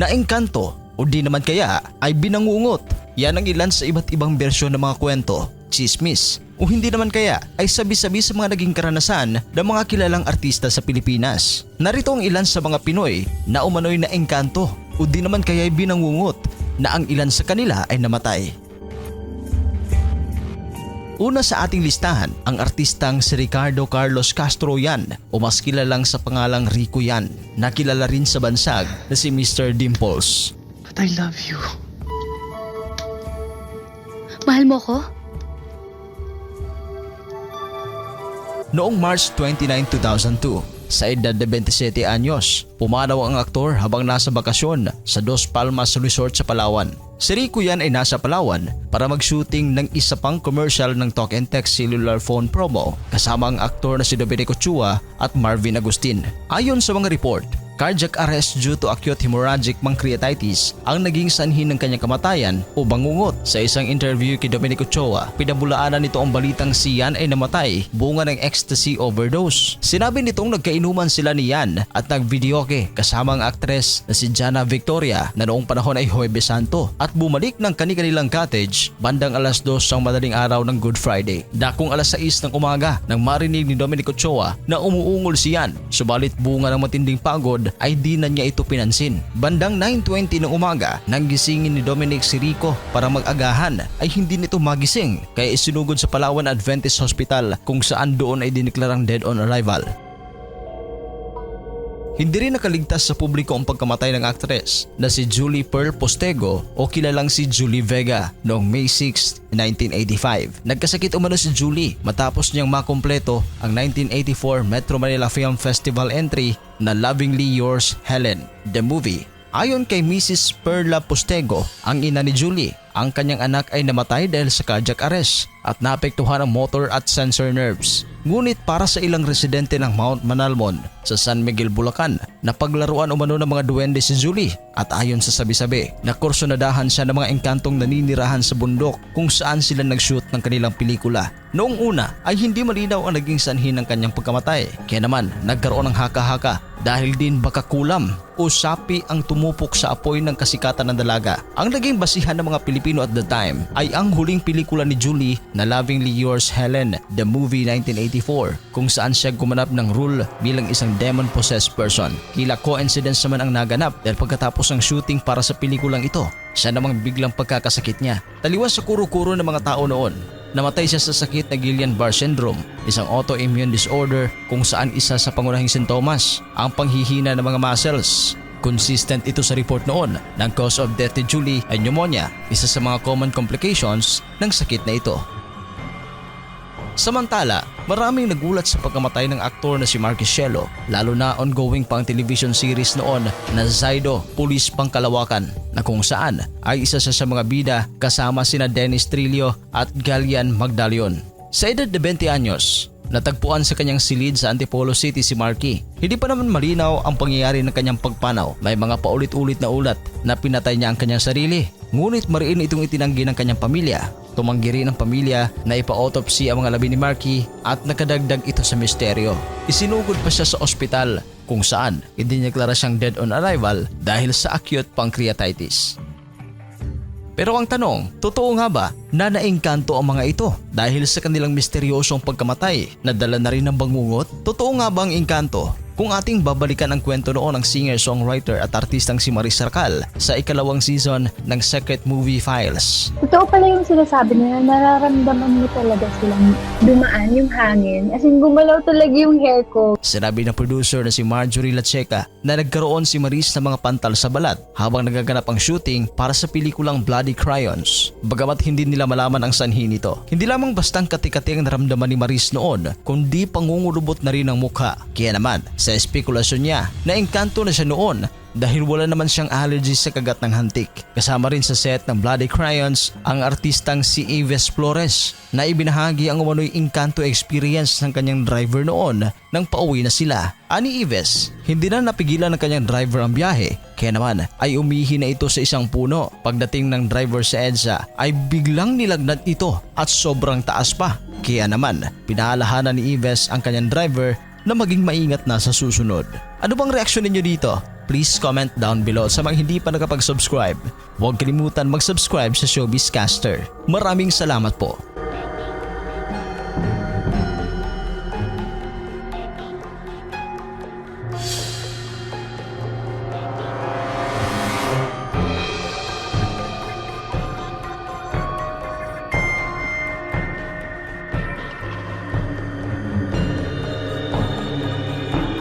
naengkanto o di naman kaya ay binangungot. Yan ang ilan sa iba't ibang bersyon ng mga kwento, chismis, o hindi naman kaya ay sabi-sabi sa mga naging karanasan ng mga kilalang artista sa Pilipinas. Narito ang ilan sa mga Pinoy na umano'y naengkanto o di naman kaya ay binangungot na ang ilan sa kanila ay namatay. Una sa ating listahan ang artistang si Ricardo Carlos Castro yan o mas kilalang sa pangalang Rico yan na kilala rin sa bansag na si Mr. Dimples. But I love you. Mahal mo ko? Noong March 29, 2002, sa edad de 27 anyos, pumanaw ang aktor habang nasa bakasyon sa Dos Palmas Resort sa Palawan. Si Rico yan ay nasa Palawan para mag-shooting ng isa pang commercial ng Talk and Text cellular phone promo kasama ang aktor na si Domenico Chua at Marvin Agustin. Ayon sa mga report, cardiac arrest due to acute hemorrhagic pancreatitis ang naging sanhi ng kanyang kamatayan o bangungot. Sa isang interview kay Domenico Choa, pinabulaanan nito ang balitang si Yan ay namatay bunga ng ecstasy overdose. Sinabi nitong nagkainuman sila ni Yan at nagvideoke kasama ang aktres na si Jana Victoria na noong panahon ay Huwebes Santo at bumalik ng kanilang cottage bandang alas 2 ng madaling araw ng Good Friday. Dakong alas 6 ng umaga nang marinig ni Domenico Choa na umuungol si Yan subalit bunga ng matinding pagod ay di na niya ito pinansin. Bandang 9.20 ng umaga nang gisingin ni Dominic si Rico para mag-agahan ay hindi nito magising kaya isinugod sa Palawan Adventist Hospital kung saan doon ay diniklarang dead on arrival. Hindi rin nakaligtas sa publiko ang pagkamatay ng aktres na si Julie Pearl Postego o kilalang si Julie Vega noong May 6, 1985. Nagkasakit umano si Julie matapos niyang makumpleto ang 1984 Metro Manila Film Festival entry na Lovingly Yours Helen, the movie. Ayon kay Mrs. Perla Postego, ang ina ni Julie, ang kanyang anak ay namatay dahil sa cardiac arrest at naapektuhan ang motor at sensor nerves. Ngunit para sa ilang residente ng Mount Manalmon sa San Miguel, Bulacan, napaglaruan umano ng mga duwende si Julie at ayon sa sabi-sabi, nakursunadahan siya ng mga engkantong naninirahan sa bundok kung saan sila nag-shoot ng kanilang pelikula. Noong una ay hindi malinaw ang naging sanhi ng kanyang pagkamatay. Kaya naman nagkaroon ng haka-haka dahil din baka kulam o sapi ang tumupok sa apoy ng kasikatan ng dalaga. Ang naging basihan ng mga Pilipino at the time ay ang huling pelikula ni Julie na Lovingly Yours Helen, the movie 1984 kung saan siya gumanap ng role bilang isang demon-possessed person. Kila coincidence naman ang naganap dahil pagkatapos ng shooting para sa pelikulang ito, siya namang biglang pagkakasakit niya. Taliwas sa kuro-kuro ng mga tao noon, namatay siya sa sakit na Guillain-Barre syndrome, isang autoimmune disorder kung saan isa sa pangunahing sintomas ang panghihina ng mga muscles. Consistent ito sa report noon ang cause of death ni Julie ay pneumonia, isa sa mga common complications ng sakit na ito. Samantala, maraming nagulat sa pagkamatay ng aktor na si Marcus Cielo, lalo na ongoing pang television series noon na Zaido, Pulis Pangkalawakan, na kung saan ay isa siya sa mga bida kasama sina Dennis Trillo at Galian Magdalion. Sa edad de 20 anyos, natagpuan sa kanyang silid sa Antipolo City si Marky. Hindi pa naman malinaw ang pangyayari ng kanyang pagpanaw. May mga paulit-ulit na ulat na pinatay niya ang kanyang sarili. Ngunit mariin itong itinanggi ng kanyang pamilya. Tumanggi rin ang pamilya na ipa-autopsy ang mga labi ni Marky at nakadagdag ito sa misteryo. Isinugod pa siya sa ospital kung saan idineklara siyang dead on arrival dahil sa acute pancreatitis. Pero ang tanong, totoo nga ba na naengkanto ang mga ito dahil sa kanilang misteryosong pagkamatay na dala na rin ng bangungot? Totoo nga ba ang engkanto kung ating babalikan ang kwento noon ng singer-songwriter at artistang si Maris Sarcal sa ikalawang season ng Secret Movie Files. Totoo pala yung sinasabi nila, nararamdaman mo talaga silang dumaan yung hangin. As in, gumalaw talaga yung hair ko. Sinabi ng producer na si Marjorie Lacheca na nagkaroon si Maris ng mga pantal sa balat habang nagaganap ang shooting para sa pelikulang Bloody Crayons. Bagamat hindi nila malaman ang sanhi nito. Hindi lamang bastang katikati ang naramdaman ni Maris noon, kundi pangungulubot na rin ang mukha. Kaya naman, sa espekulasyon niya, naengkanto na siya noon dahil wala naman siyang allergy sa kagat ng hantik. Kasama rin sa set ng Bloody Crayons ang artistang si Yves Flores na ibinahagi ang umano'y Encanto experience ng kanyang driver noon nang pauwi na sila. Ani Yves, hindi na napigilan ng kanyang driver ang biyahe kaya naman ay umihi na ito sa isang puno. Pagdating ng driver sa EDSA ay biglang nilagnat ito at sobrang taas pa. Kaya naman, pinahalahanan ni Yves ang kanyang driver na maging maingat na sa susunod. Ano bang reaksyon ninyo dito? please comment down below sa mga hindi pa nakapag-subscribe. Huwag kalimutan mag-subscribe sa Showbiz Caster. Maraming salamat po.